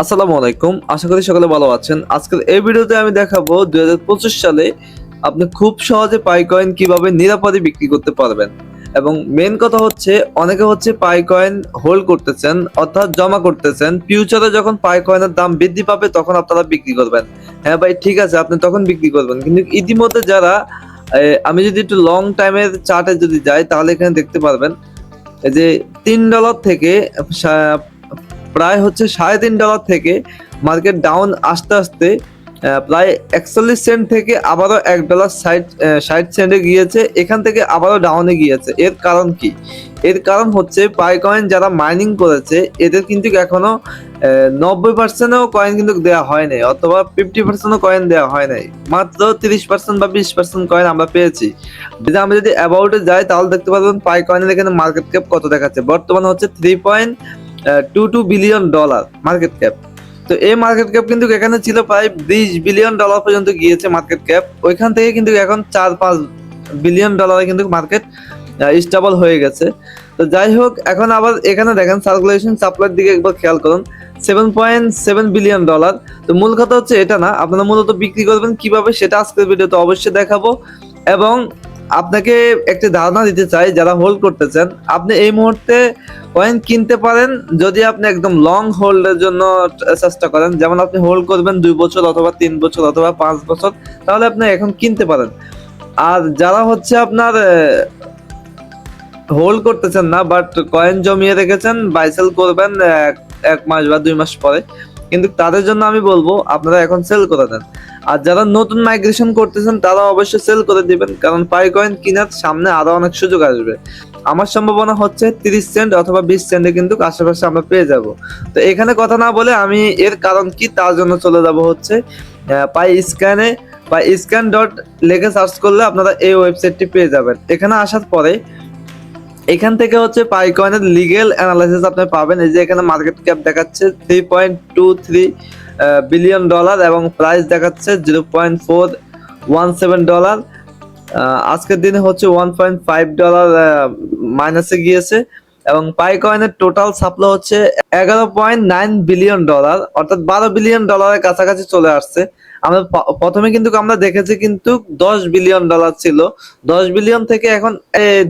আসসালামু আলাইকুম। আশা করি সকলে ভালো আছেন। আজকের এই ভিডিওতে আমি দেখাবো দু হাজার পঁচিশ সালে আপনি খুব সহজে পাই কয়েন কীভাবে নিরাপদে বিক্রি করতে পারবেন। এবং মেন কথা হচ্ছে, অনেকে হচ্ছে পাই কয়েন হোল্ড করতেছেন, অর্থাৎ জমা করতেছেন। ফিউচারে যখন পাই কয়েনের দাম বৃদ্ধি পাবে, তখন আপনারা বিক্রি করবেন। হ্যাঁ ভাই, ঠিক আছে, আপনি তখন বিক্রি করবেন। কিন্তু ইতিমধ্যে যারা আমি যদি একটু লং টাইমের চার্টে যদি যাই, তাহলে এখানে দেখতে পারবেন যে তিন ডলার থেকে প্রায় হচ্ছে সাড়ে তিন ডলার থেকে মার্কেট ডাউন আস্তে আস্তে প্রায় একচল্লিশ সেন্ট থেকে আবারও এক ডলার ষাট ষাট সেন্টে গিয়েছে। এখান থেকে আবারও ডাউনে গিয়েছে। এর কারণ কি? এর কারণ হচ্ছে পাই কয়েন যারা মাইনিং করেছে, এদের কিন্তু এখনও নব্বই পার্সেন্টও কয়েন কিন্তু দেওয়া হয় নাই, অথবা ফিফটি পার্সেন্টও কয়েন দেওয়া হয় নাই। মাত্র তিরিশ পার্সেন্ট বা বিশ পার্সেন্ট কয়েন আমরা পেয়েছি। যদি আমরা যদি অ্যাবাউটে যাই, তাহলে দেখতে পারবেন পাই কয়েনের এখানে মার্কেট ক্যাপ কত দেখাচ্ছে। বর্তমানে হচ্ছে three point two two billion dollar market cap তো এই মার্কেট ক্যাপ কিন্তু এখানে ছিল প্রায় বিশ বিলিয়ন ডলার পর্যন্ত গিয়েছে মার্কেট ক্যাপ ওইখান থেকে কিন্তু এখন চার পাঁচ বিলিয়ন ডলারে কিন্তু মার্কেট স্টেবল হয়ে গেছে। তো যাই হোক, এখন আবার এখানে দেখেন সার্কুলেশন সাপ্লাইয়ের দিকে একবার খেয়াল করুন। Seven point seven billion dollar তো মূল কথা হচ্ছে এটা না, আপনারা মূলত বিক্রি করবেন কীভাবে সেটা আজকের ভিডিওতে অবশ্যই দেখাবো। এবং আপনাকে একটি ধারণা দিতে চাই, যারা হোল্ড করতেছেন। আপনি এই মুহূর্তে কয়েন কিনতে পারেন, যদি আপনি একদম লং হোল্ডের জন্য চেষ্টা করেন। যেমন আপনি হোল্ড করবেন দুই বছর অথবা তিন বছর অথবা পাঁচ বছর, তাহলে আপনি এখন কিনতে পারেন। আর যারা হচ্ছে আপনার হোল্ড করতেছেন না বাট কয়েন জমিয়ে রেখেছেন বাইসেল করবেন এক এক মাস বা দুই মাস পরে কিন্তু তাদের জন্য আমি বলব, আপনারা এখন সেল করে দেন। আর যারা নতুন মাইগ্রেশন করতেছেন তারা অবশ্যই সেল করে দিবেন, কারণ পাই কয়েন কেনার সামনে আরও অনেক সুযোগ আসবে। আমার সম্ভাবনা হচ্ছে তিরিশ সেন্ট অথবা বিশ সেন্টে কিন্তু আশেপাশে আমরা পেয়ে যাব। তো এখানে কথা না বলে আমি এর কারণ কি তার জন্য চলে যাব হচ্ছে পাই স্ক্যানে বা স্ক্যান ডট লেখে সার্চ করলে আপনারা এই ওয়েবসাইটটি পেয়ে যাবেন। এখানে আসার পরে এখান থেকে হচ্ছে পাই কয়েনের লিগেল অ্যানালাইসিস আপনি পাবেন। এই যে এখানে মার্কেট ক্যাপ দেখাচ্ছে three point two three billion dollar এবং প্রাইস দেখাচ্ছে zero point four one seven dollar আজকের দিনে হচ্ছে ওয়ান পয়েন্ট ফাইভ ডলার মাইনাসে গিয়েছে এবং পাই কয়েনের টোটাল সাপ্লাই হচ্ছে এগারো পয়েন্ট নাইন বিলিয়ন ডলার অর্থাৎ বারো বিলিয়ন ডলারের কাছাকাছি চলে আসছে। আমরা প্রথমে কিন্তু আমরা দেখেছি কিন্তু দশ বিলিয়ন ডলার ছিল। দশ বিলিয়ন থেকে এখন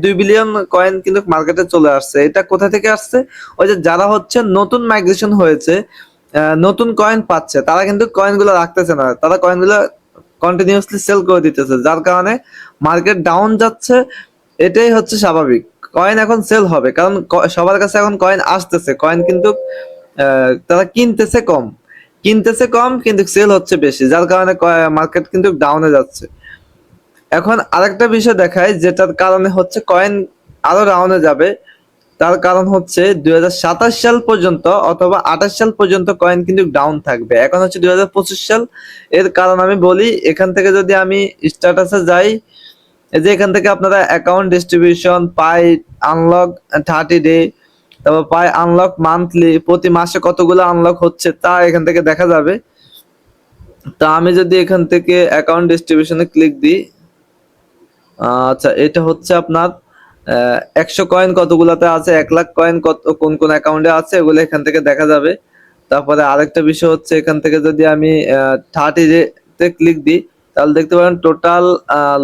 দুই বিলিয়ন কয়েন কিন্তু মার্কেটে চলে আসছে। এটা কোথা থেকে আসছে? ওই যে যারা হচ্ছে নতুন মাইগ্রেশন হয়েছে নতুন কয়েন পাচ্ছে, তারা কিন্তু কয়েনগুলো রাখতেছে না। তারা কয়েনগুলো কন্টিনিউয়াসলি সেল করে দিতেছে, যার কারণে মার্কেট ডাউন যাচ্ছে। এটাই হচ্ছে স্বাভাবিক। কয়েন এখন সেল হবে, কারণ সবার কাছে এখন কয়েন আসতেছে। কয়েন কিন্তু তারা কিনতেছে কম। কিনতেছে কম, কিন্তু সেল হচ্ছে বেশি, যার কারণে মার্কেট কিন্তু ডাউনে যাচ্ছে। এখন আরেকটা বিষয় দেখায় যেটার কারণে হচ্ছে কয়েন আরও ডাউনে যাবে, তার কারণ হচ্ছে দু হাজার সাতাশ সাল পর্যন্ত অথবা আঠাশ সাল পর্যন্ত কয়েন কিন্তু ডাউন থাকবে। এখন হচ্ছে দুই হাজার পঁচিশ সাল, এর কারণ আমি বলি, এখান থেকে যদি আমি স্ট্যাটাসে যাই যে এখান থেকে আপনারা account distribution Pi unlock thirty day তারপর পাই আনলক মান্থলি প্রতি মাসে কতগুলো আনলক হচ্ছে তা এখান থেকে দেখা যাবে। তা আমি যদি এখান থেকে অ্যাকাউন্ট ডিস্ট্রিবিউশনে ক্লিক দিই আচ্ছা এটা হচ্ছে আপনার একশো কয়েন কতগুলোতে আছে, এক লাখ কয়েন কত, কোন কোন অ্যাকাউন্টে আছে, এগুলো এখান থেকে দেখা যাবে। তারপরে আরেকটা বিষয় হচ্ছে এখান থেকে যদি আমি থার্টি তে ক্লিক দিই, তাহলে দেখতে পারেন টোটাল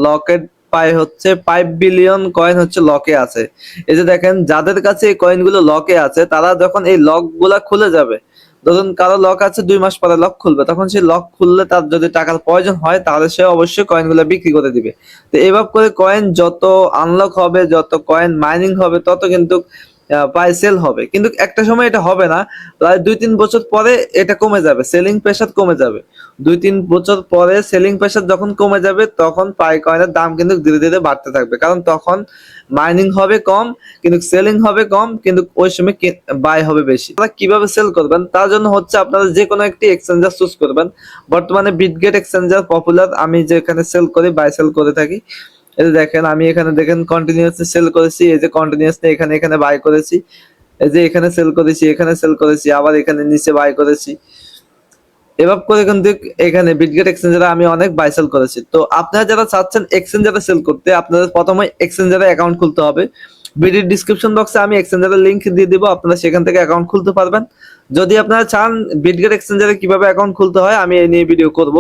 লকেট পাই হচ্ছে ফাইভ বিলিয়ন কয়েন হচ্ছে লকে আছে। এই যে দেখেন, যাদের কাছে এই কয়েনগুলো লকে আছে, তারা যখন এই লকগুলা খুলে যাবে ধরুন কারও লক আছে, দুই মাস পরে লক খুলবে। তখন সেই লক খুললে তার যদি টাকার প্রয়োজন হয়, তাহলে সে অবশ্যই কয়েনগুলো বিক্রি করে দিবে। তো এভাবে করে কয়েন যত আনলক হবে, যত কয়েন মাইনিং হবে, তত কিন্তু পাই সেল হবে। কিন্তু একটা সময় এটা হবে না। প্রায় দুই তিন বছর পরে এটা কমে যাবে সেলিং প্রেশার কমে যাবে। দুই তিন বছর পরে সেলিং প্রেশার যখন কমে যাবে, তখন পাই কয়েনের দাম কিন্তু ধীরে ধীরে বাড়তে থাকবে। কারণ তখন মাইনিং হবে কম, কিন্তু সেলিং হবে কম, কিন্তু ওই সময় বাই হবে বেশি। আপনারা কীভাবে সেল করবেন? তার জন্য হচ্ছে আপনারা যে কোনো একটি এক্সচেঞ্জার চুজ করবেন। বর্তমানে বিটগেট এক্সচেঞ্জার পপুলার আমি যেখানে সেল করি বাই সেল করে থাকি। এই দেখেন, আমি এখানে দেখেন কন্টিনিউয়াসলি সেল করেছি, এই যে কন্টিনিউয়াসলি এখানে এখানে বাই করেছি। এই যে এখানে সেল করেছি, এখানে সেল করেছি, আবার এখানে নিচে বাই করেছি। এভাবে করে কিন্তু এখানে বিটগেট এক্সচেঞ্জারে আমি অনেক বাই সেল করেছি। তো আপনারা যারা চাচ্ছেন এক্সচেঞ্জারে সেল করতে, আপনাদের প্রথমে এক্সচেঞ্জারে অ্যাকাউন্ট খুলতে হবে। ভিডিওর ডিসক্রিপশন বক্সে আমি এক্সচেঞ্জারের লিংক দিয়ে দিব, আপনারা সেখান থেকে অ্যাকাউন্ট খুলতে পারবেন। যদি আপনারা চান বিটগেট এক্সচেঞ্জারে কীভাবে অ্যাকাউন্ট খুলতে হয়, আমি এই নিয়ে ভিডিও করব।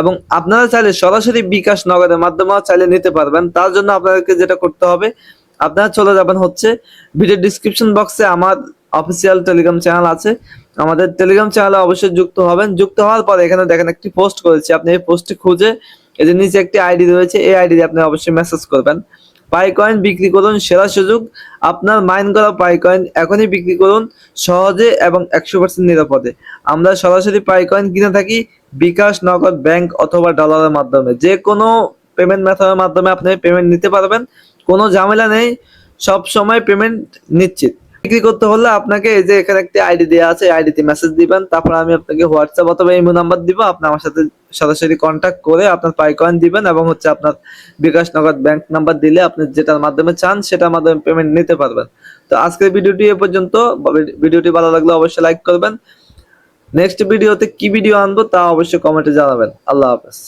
এবং আপনারা চাইলে সরাসরি বিকাশ নগদের মাধ্যমে চাইলে নিতে পারবেন। তার জন্য আপনাদেরকে যেটা করতে হবে, আপনারা চলে যাবেন হচ্ছে ভিডিও ডিসক্রিপশন বক্সে আমার অফিসিয়াল টেলিগ্রাম চ্যানেল আছে। আমাদের টেলিগ্রাম চ্যানেলে অবশ্যই যুক্ত হবেন। যুক্ত হওয়ার পর এখানে দেখেন একটি পোস্ট করেছি। আপনি এই পোস্টটি খুঁজে এই যে নিচে একটি আইডি রয়েছে, এই আইডি আপনি অবশ্যই মেসেজ করবেন। পাই কয়েন বিক্রি করুন, সেরা সুযোগ। আপনার মাইন করা পাই কয়েন এখনই বিক্রি করুন, সহজে এবং একশো পার্সেন্ট নিরাপদে। আমরা সরাসরি পাই কয়েন কিনে থাকি বিকাশ, নগদ ব্যাংক অথবা ডলারের মাধ্যমে। যে কোনো পেমেন্ট মেথডের মাধ্যমে আপনি পেমেন্ট নিতে পারবেন। কোনো ঝামেলা নেই। সব সময় পেমেন্ট নিশ্চিত। বিক্রি করতে হলে আপনাকে এই যে এখানে একটি আইডি দেওয়া আছে আইডিতে মেসেজ দিবেন, তারপর আমি আপনাকে হোয়াটসঅ্যাপ অথবা ইমো নাম্বার দিব, আপনি আমার সাথে সরাসরি কন্ট্যাক্ট করে আপনার পাই কয়েন দিবেন এবং হচ্ছে আপনার বিকাশ নগদ ব্যাংক নাম্বার দিলে আপনি যেটার মাধ্যমে চান সেটার মাধ্যমে পেমেন্ট নিতে পারবেন। তো আজকের ভিডিওটি এ পর্যন্ত, ভিডিওটি ভালো লাগলে অবশ্যই লাইক করবেন। নেক্সট ভিডিওতে কি ভিডিও আনব তা অবশ্যই কমেন্টে জানাবেন। আল্লাহ হাফেজ।